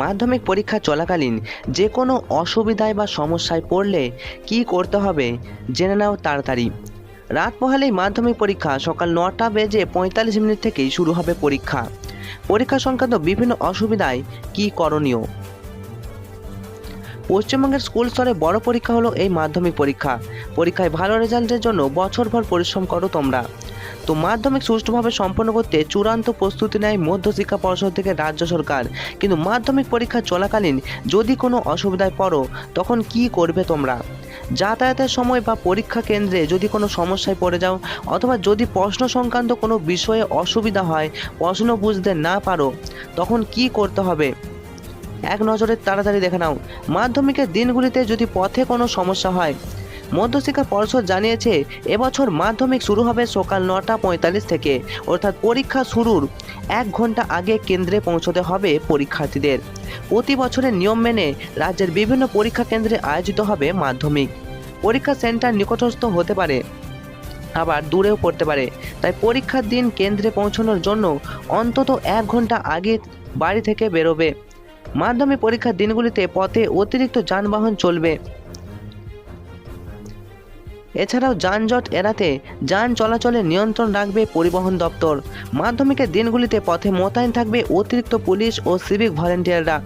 মাধ্যমিক পরীক্ষা চলাকালীন যে কোনো অসুবিধায় বা সমস্যায় পড়লে কি করতে হবে জেনে নাও তাড়াতাড়ি। রাত পোহালেই মাধ্যমিক পরীক্ষা সকাল নটা বেজে পঁয়তাল্লিশ মিনিট থেকেই শুরু হবে পরীক্ষা। পরীক্ষা সংক্রান্ত বিভিন্ন অসুবিধায় কি করণীয়? পশ্চিমবঙ্গের স্কুল স্তরে বড় পরীক্ষা হলো এই মাধ্যমিক পরীক্ষা। পরীক্ষায় ভালো রেজাল্টের জন্য বছরভর পরিশ্রম করো তোমরা। তো মাধ্যমিক সুষ্ঠুভাবে সম্পন্ন করতে চূড়ান্ত প্রস্তুতি নেয় মধ্যশিক্ষা পর্ষদ থেকে রাজ্য সরকার। কিন্তু মাধ্যমিক পরীক্ষা চলাকালীন যদি কোনো অসুবিধায় পড়ো, তখন কি করবে তোমরা? যাতায়াতের সময় বা পরীক্ষা কেন্দ্রে যদি কোনো সমস্যায় পড়ে যাও, অথবা যদি প্রশ্ন সংক্রান্ত কোনো বিষয়ে অসুবিধা হয়, প্রশ্ন বুঝতে না পারো, তখন কি করতে হবে? এক নজরে তাড়াতাড়ি দেখে নাও। মাধ্যমিকের দিনগুলিতে যদি পথে কোনো সমস্যা হয় মধ্যশিক্ষা পর্ষদ জানিয়েছে, এবছর মাধ্যমিক শুরু হবে সকাল নটা পঁয়তাল্লিশ থেকে। অর্থাৎ পরীক্ষা শুরুর এক ঘণ্টা আগে কেন্দ্রে পৌঁছতে হবে পরীক্ষার্থীদের। প্রতি বছরের নিয়ম মেনে রাজ্যের বিভিন্ন পরীক্ষা কেন্দ্রে আয়োজিত হবে মাধ্যমিক। পরীক্ষা সেন্টার নিকটস্থ হতে পারে, আবার দূরেও পড়তে পারে। তাই পরীক্ষার দিন কেন্দ্রে পৌঁছানোর জন্য অন্তত এক ঘণ্টা আগে বাড়ি থেকে বেরোবে। মাধ্যমিক পরীক্ষার দিনগুলিতে পথে অতিরিক্ত যানবাহন চলবে। এছাড়াও যানজট এড়াতে যান চলাচলে নিয়ন্ত্রণ রাখবে পরিবহন দপ্তর। মাধ্যমিকের দিনগুলিতে পথে মোতায়েন থাকবে অতিরিক্ত পুলিশ ও সিভিক ভলেন্টিয়াররা।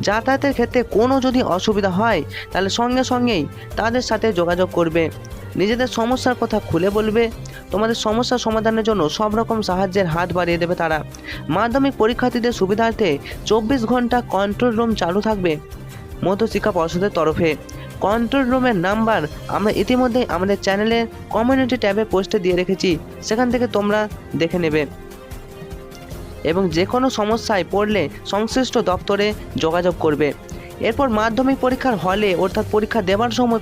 যাতায়াতের ক্ষেত্রে কোনো যদি অসুবিধা হয়, তাহলে সঙ্গে সঙ্গেই তাদের সাথে যোগাযোগ করবে। নিজেদের সমস্যার কথা খুলে বলবে। তোমাদের সমস্যা সমাধানের জন্য সব রকম সাহায্যের হাত বাড়িয়ে দেবে তারা। মাধ্যমিক পরীক্ষার্থীদের সুবিধার্থে চব্বিশ ঘণ্টা কন্ট্রোল রুম চালু থাকবে। মধ্যশিক্ষা পর্ষদের তরফে। কন্ট্রোল রুমের নাম্বার আমরা ইতিমধ্যেই আমাদের চ্যানেলের কমিউনিটি ট্যাবে পোস্টে দিয়ে রেখেছি। সেখান থেকে তোমরা দেখে নেবে। এবং যে কোনো সমস্যায় পড়লে সংশ্লিষ্ট দপ্তরে যোগাযোগ করবে। এরপর মাধ্যমিক পরীক্ষার হলে অর্থাৎ পরীক্ষা দেওয়ার সময়